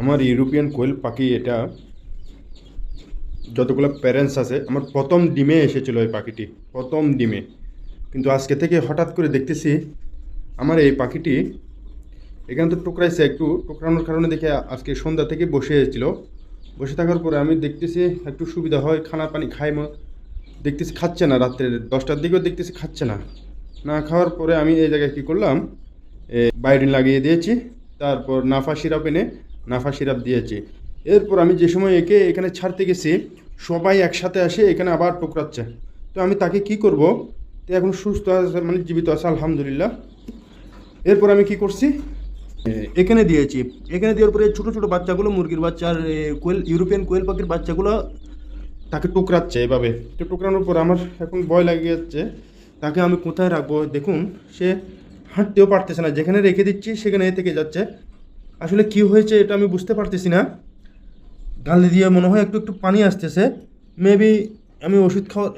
আমার ইউরোপিয়ান কোয়েল পাখি এটা যতগুলো প্যারেন্টস আছে, আমার প্রথম ডিমে এসেছিল এই পাখিটি, প্রথম ডিমে। কিন্তু আজকে থেকে হঠাৎ করে দেখতেছি আমার এই পাখিটি এখানে তো টুকরাইছে, একটু টুকরানোর কারণে দেখে আজকে সন্ধ্যা থেকে বসে এসেছিল। বসে থাকার পরে আমি দেখতেছি একটু সুবিধা হয়, খানা পানি খাই দেখতেছি খাচ্ছে না, রাত্রে দশটার দিকেও দেখতেছি খাচ্ছে না। না খাওয়ার পরে আমি এই জায়গায় কী করলাম বায়োডিন লাগিয়ে দিয়েছি, তারপর নাফা সিরাপ এনে নাফা সিরাপ দিয়েছি। এরপর আমি যে সময় একে এখানে ছাড়তে গেছি, সবাই একসাথে আসে এখানে আবার টুকরাচ্ছে। তো আমি তাকে কি করব? তো এখন সুস্থ আছে মানে জীবিত আছে, আলহামদুলিল্লাহ। এরপর আমি কি করছি? এখানে দিয়েছি। এখানে দেওয়ার পরে ছোটো ছোটো বাচ্চাগুলো, মুরগির বাচ্চা আর কোয়েল, ইউরোপিয়ান কোয়েল পাখির বাচ্চাগুলো তাকে টুকরাচ্ছে এভাবে। তো টুকরানোর পর আমার এখন ভয় লাগে যাচ্ছে, তাকে আমি কোথায় রাখব? দেখুন, সে হাঁটতেও পারতেছে না। যেখানে রেখে দিচ্ছি, সেখানে থেকে যাচ্ছে। আসলে কি হয়েছে এটা আমি বুঝতে পারতেছি না। গালে দিয়ে মনে হয় একটু একটু পানি আসতেছে। মেবি আমি ওষুধ খাওয়া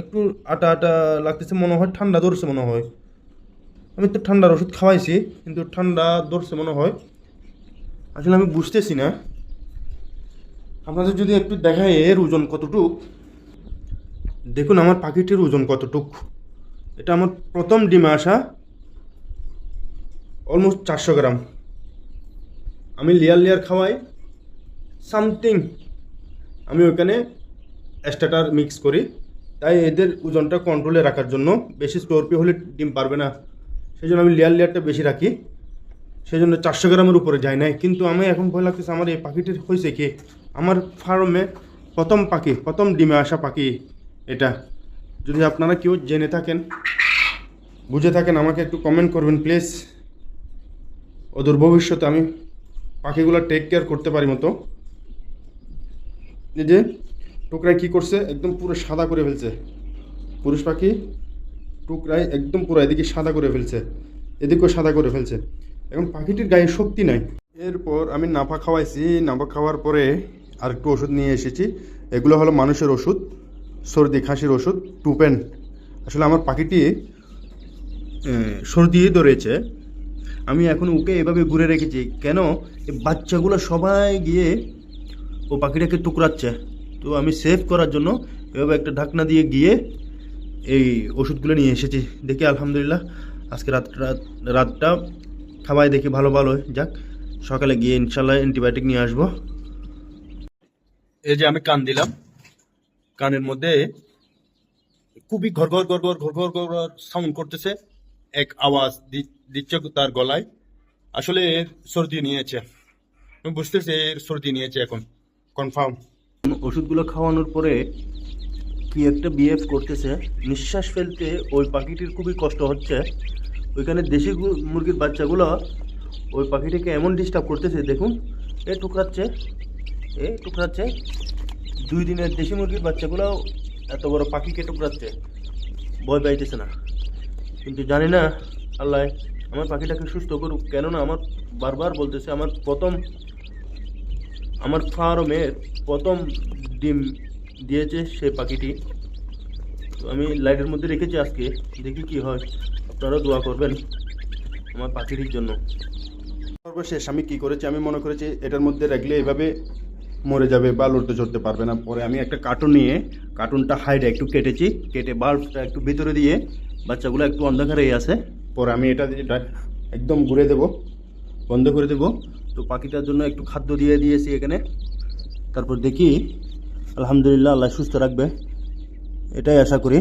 একটু আটা আটা লাগতেছে, মনে হয় ঠান্ডা ধরছে মনে হয়। আমি তো ঠান্ডার ওষুধ খাওয়াইছি, কিন্তু ঠান্ডা ধরছে মনে হয়। আসলে আমি বুঝতেছি না। আপনাদের যদি একটু দেখায় এর ওজন কতটুক। দেখুন, আমার পাখিটির ওজন কতটুক। এটা আমার প্রথম ডিমে আসা। অলমোস্ট চারশো গ্রাম। আমি লেয়ার লেয়ার খাওয়াই, সামথিং আমি ওখানে স্টার্টার মিক্স করি। তাই এদের ওজনটা কন্ট্রোলে রাখার জন্য বেশি স্করপিও হলে ডিম পারবে না। সেই জন্য আমি লেয়ার লেয়ারটা বেশি রাখি। সেই জন্য চারশো গ্রামের উপরে যায় নাই। কিন্তু আমি এখন ভয় লাগতেছে, আমার এই পাখিটির হয়েছে কি? আমার ফার্মে প্রথম পাখি, প্রথম ডিমে আসা পাখি এটা। যদি আপনারা কেউ জেনে থাকেন, বুঝে থাকেন, আমাকে একটু কমেন্ট করবেন প্লিজ ওদের ভবিষ্যতে আমি পাখিগুলো টেক কেয়ার করতে পারি মতো। এই যে টুকরায় কী করছে? একদম পুরো সাদা করে ফেলছে। পুরুষ পাখি টুকরায় একদম পুরো এদিকে সাদা করে ফেলছে। এদিকেও সাদা করে ফেলছে। এখন পাখিটির গায়ে শক্তি নাই। এরপর আমি নাফা খাওয়াইছি। নাফা খাওয়ার পরে আর একটু ওষুধ নিয়ে এসেছি। এগুলো হলো মানুষের ওষুধ, সর্দি, খাসির ওষুধ, টুপেন। আসলে আমার পাখিটি সর্দি ধরেছে। আমি এখন ওকে এভাবে ঘুরে রেখেছি। কেন? এই বাচ্চাগুলো সবাই গিয়ে ও পাখিটাকে টুকরাচ্ছে। তো আমি সেভ করার জন্য এভাবে একটা ঢাকনা দিয়ে গিয়ে এই ওষুধগুলো নিয়ে এসেছি। দেখি আলহামদুলিল্লাহ, আজকে রাত রাত রাতটা খাওয়াই দেখি ভালো ভালো। যাক, সকালে গিয়ে ইনশাল্লাহ অ্যান্টিবায়োটিক নিয়ে আসব। এই যে আমি কান দিলাম, কানের মধ্যে খুবই ঘর ঘর ঘর ঘর ঘর ঘর ঘর সাউন্ড করতেছে। এক আওয়াজ দিচ্ছে তার গলায়। আসলে এর সর্দি নিয়েছে। আমি বুঝতেছি এর সর্দি নিয়েছে এখন। কনফার্ম ওষুধগুলো খাওয়ানোর পরে কি একটা বিহেভ করতেছে, নিঃশ্বাস ফেলতে ওই পাখিটির খুবই কষ্ট হচ্ছে। ওইখানে দেশি মুরগির বাচ্চাগুলো ওই পাখিটিকে এমন ডিস্টার্ব করতেছে, দেখুন, এ টুকরাচ্ছে এ টুকরাচ্ছে। দুই দিনের দেশি মুরগির বাচ্চাগুলো এত বড় পাখিকে টুকরাচ্ছে। ভয় পাইতেছে না। কিন্তু জানি না, আল্লাহ, আমার পাখিটাকে সুস্থ করুক। কেননা আমার বারবার বলতেছে, আমার প্রথম, আমার ফার্মের প্রথম ডিম দিয়েছে সেই পাখিটি। তো আমি লাইটের মধ্যে রেখেছি আজকে, দেখি কি হয়। আপনারাও দোয়া করবেন আমার পাখিটির জন্য। সর্বশেষ, আমি কি করেছি? আমি মনে করেছি, এটার মধ্যে রাখলে এভাবে মরে যাবে বা লড়তে চড়তে পারবে না। পরে আমি একটা কার্টুন নিয়ে কার্টুনটা হাইডে একটু কেটেছি, কেটে বাল্বটা একটু ভিতরে দিয়ে বাচ্চাগুলো একটু অন্ধকারেই আছে। পরে আমি এটা একদম ঘুরে দেব। বন্ধ করে দেব। তো পাখিটার জন্য একটু খাদ্য দিয়ে দিয়েছি এখানে। তারপর দেখি, আলহামদুলিল্লাহ, আল্লাহ সুস্থ রাখবে। এটাই আশা করি।